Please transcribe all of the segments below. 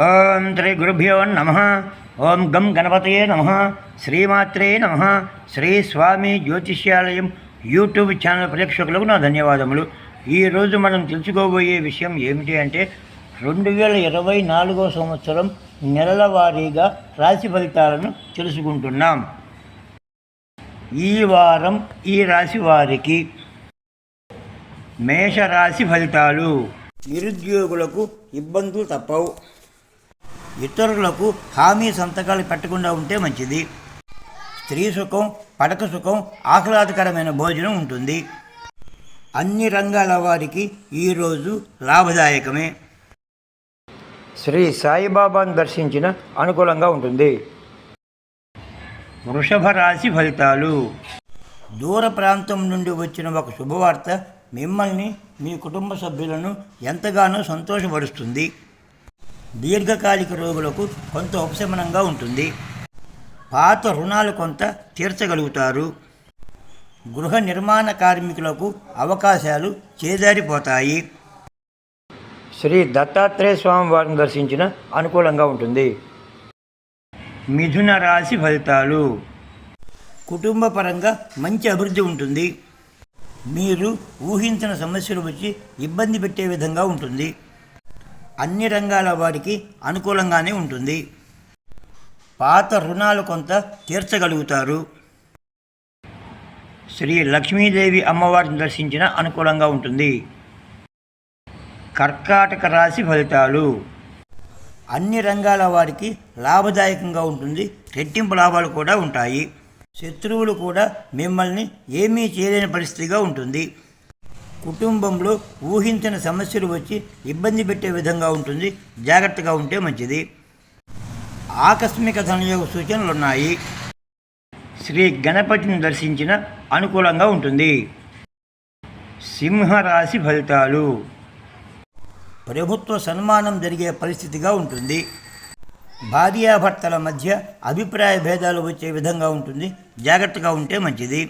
ఓం శ్రీ గురుభ్యో నమ. ఓం గం గణపతయే నమ. శ్రీమాత్రే నమ. శ్రీ స్వామి జ్యోతిష్యాలయం యూట్యూబ్ ఛానల్ ప్రేక్షకులకు నా ధన్యవాదములు. ఈరోజు మనం తెలుసుకోబోయే విషయం ఏమిటి అంటే రెండు వేల ఇరవై నాలుగో సంవత్సరం నెలల వారీగా రాశి ఫలితాలను తెలుసుకుంటున్నాం. ఈ వారం ఈ రాశి వారికి మేషరాశి ఫలితాలు. నిరుద్యోగులకు ఇబ్బందులు తప్పవు. ఇతరులకు హామీ సంతకాలు పెట్టకుండా ఉంటే మంచిది. స్త్రీ సుఖం పడక సుఖం ఆహ్లాదకరమైన భోజనం ఉంటుంది. అన్ని రంగాల వారికి ఈరోజు లాభదాయకమే. శ్రీ సాయిబాబాను దర్శించిన అనుకూలంగా ఉంటుంది. వృషభ రాశి ఫలితాలు. దూర ప్రాంతం నుండి వచ్చిన ఒక శుభవార్త మిమ్మల్ని మీ కుటుంబ సభ్యులను ఎంతగానో సంతోషపరుస్తుంది. దీర్ఘకాలిక రోగులకు కొంత ఉపశమనంగా ఉంటుంది. పాత రుణాలు కొంత తీర్చగలుగుతారు. గృహ నిర్మాణ కార్మికులకు అవకాశాలు చేజారిపోతాయి. శ్రీ దత్తాత్రేయ స్వామి వారిని దర్శించిన అనుకూలంగా ఉంటుంది. మిథున రాశి ఫలితాలు. కుటుంబ పరంగా మంచి అభివృద్ధి ఉంటుంది. మీరు ఊహించిన సమస్యలు వచ్చి ఇబ్బంది పెట్టే విధంగా ఉంటుంది. అన్ని రంగాల వారికి అనుకూలంగానే ఉంటుంది. పాత రుణాలు కొంత తీర్చగలుగుతారు. శ్రీ లక్ష్మీదేవి అమ్మవారిని దర్శించిన అనుకూలంగా ఉంటుంది. కర్కాటక రాశి ఫలితాలు. అన్ని రంగాల వారికి లాభదాయకంగా ఉంటుంది. రెట్టింపు లాభాలు కూడా ఉంటాయి. శత్రువులు కూడా మిమ్మల్ని ఏమీ చేయలేని పరిస్థితిగా ఉంటుంది. కుటుంబంలో ఊహించిన సమస్యలు వచ్చి ఇబ్బంది పెట్టే విధంగా ఉంటుంది జాగ్రత్తగా ఉంటే మంచిది. ఆకస్మిక ధనయోగ సూచనలు ఉన్నాయి శ్రీ గణపతిని దర్శించిన అనుకూలంగా ఉంటుంది. సింహరాశి ఫలితాలు. ప్రభుత్వ సన్మానం జరిగే పరిస్థితిగా ఉంటుంది. భార్యాభర్తల మధ్య అభిప్రాయ భేదాలు వచ్చే విధంగా ఉంటుంది జాగ్రత్తగా ఉంటే మంచిది.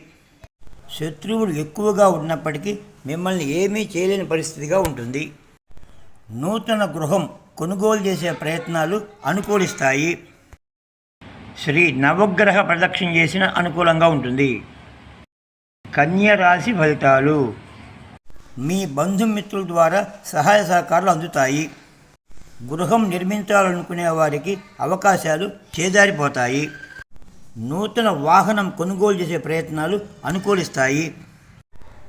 శత్రువులు ఎక్కువగా ఉన్నప్పటికీ మిమ్మల్ని ఏమీ చేయలేని పరిస్థితిగా ఉంటుంది. నూతన గృహం కొనుగోలు చేసే ప్రయత్నాలు అనుకూలిస్తాయి. శ్రీ నవగ్రహ ప్రదక్షిణ చేసిన అనుకూలంగా ఉంటుంది. కన్య రాశి ఫలితాలు. మీ బంధుమిత్రుల ద్వారా సహాయ సహకారాలు అందుతాయి. గృహం నిర్మించాలనుకునే వారికి అవకాశాలు చేజారిపోతాయి. నూతన వాహనం కొనుగోలు చేసే ప్రయత్నాలు అనుకూలిస్తాయి.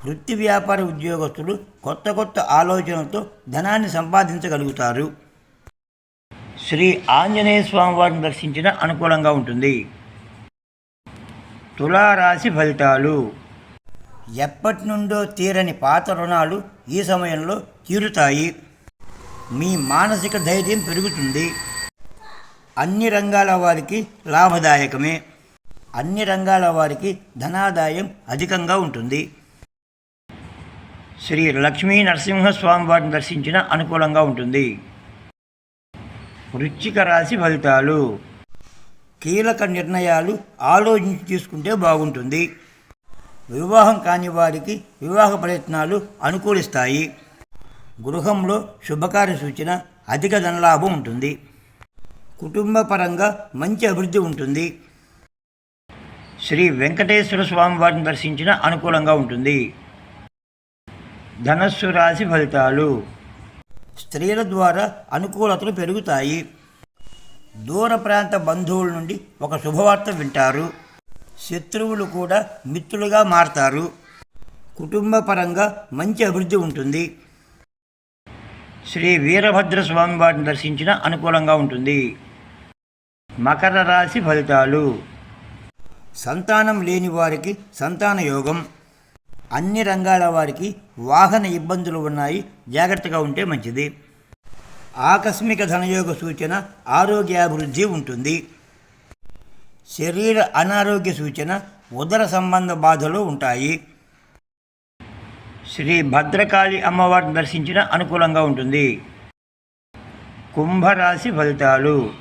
వృత్తి వ్యాపార ఉద్యోగస్తులు కొత్త కొత్త ఆలోచనలతో ధనాన్ని సంపాదించగలుగుతారు. శ్రీ ఆంజనేయ స్వామివారిని దర్శించిన అనుకూలంగా ఉంటుంది. తులారాశి ఫలితాలు. ఎప్పటి నుండో తీరని పాత రుణాలు ఈ సమయంలో తీరుతాయి. మీ మానసిక ధైర్యం పెరుగుతుంది. అన్ని రంగాల వారికి లాభదాయకమే. అన్ని రంగాల వారికి ధనాదాయం అధికంగా ఉంటుంది. శ్రీ లక్ష్మీ నరసింహస్వామి వారిని దర్శించిన అనుకూలంగా ఉంటుంది. వృచ్చిక రాశి ఫలితాలు. కీలక నిర్ణయాలు ఆలోచించి తీసుకుంటే బాగుంటుంది. వివాహం కాని వారికి వివాహ ప్రయత్నాలు అనుకూలిస్తాయి. గృహంలో శుభకార్య సూచన అధిక ధనలాభం ఉంటుంది. కుటుంబ పరంగా మంచి అభివృద్ధి ఉంటుంది. శ్రీ వెంకటేశ్వర స్వామి వారిని దర్శించిన అనుకూలంగా ఉంటుంది. ధనస్సు రాశి ఫలితాలు. స్త్రీల ద్వారా అనుకూలతలు పెరుగుతాయి. దూర ప్రాంత బంధువుల నుండి ఒక శుభవార్త వింటారు. శత్రువులు కూడా మిత్రులుగా మారతారు. కుటుంబ పరంగా మంచి అభివృద్ధి ఉంటుంది. శ్రీ వీరభద్ర స్వామి వారిని దర్శించిన అనుకూలంగా ఉంటుంది. మకర రాశి ఫలితాలు. సంతానం లేని వారికి సంతాన యోగం. అన్ని రంగాల వారికి వాహన ఇబ్బందులు ఉన్నాయి. జాగ్రత్తగా ఉంటే మంచిది. ఆకస్మిక ధనయోగ సూచన ఆరోగ్యాభివృద్ధి ఉంటుంది. శరీర అనారోగ్య సూచన ఉదర సంబంధ బాధలు ఉంటాయి. శ్రీ భద్రకాళి అమ్మవారిని దర్శించిన అనుకూలంగా ఉంటుంది. కుంభరాశి ఫలితాలు.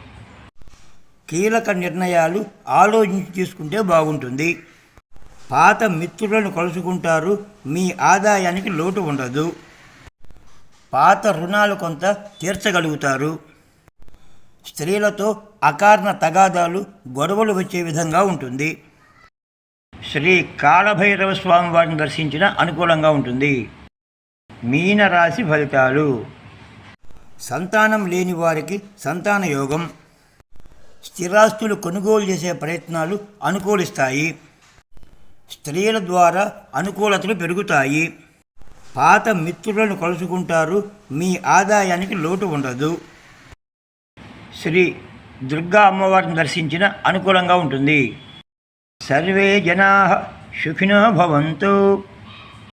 కీలక నిర్ణయాలు ఆలోచించి తీసుకుంటే బాగుంటుంది. పాత మిత్రులను కలుసుకుంటారు. మీ ఆదాయానికి లోటు ఉండదు. పాత రుణాలు కొంత తీర్చగలుగుతారు. స్త్రీలతో అకారణ తగాదాలు గొడవలు వచ్చే విధంగా ఉంటుంది. శ్రీ కాళభైరవ స్వామి వారిని దర్శించిన అనుకూలంగా ఉంటుంది. మీనరాశి ఫలితాలు. సంతానం లేని వారికి సంతాన యోగం. స్థిరాస్తులు కొనుగోలు చేసే ప్రయత్నాలు అనుకూలిస్తాయి. స్త్రీల ద్వారా అనుకూలతలు పెరుగుతాయి. పాత మిత్రులను కలుసుకుంటారు. మీ ఆదాయానికి లోటు ఉండదు. శ్రీ దుర్గా అమ్మవారిని దర్శించిన అనుకూలంగా ఉంటుంది. సర్వే జనా సుఖినో భవంతు.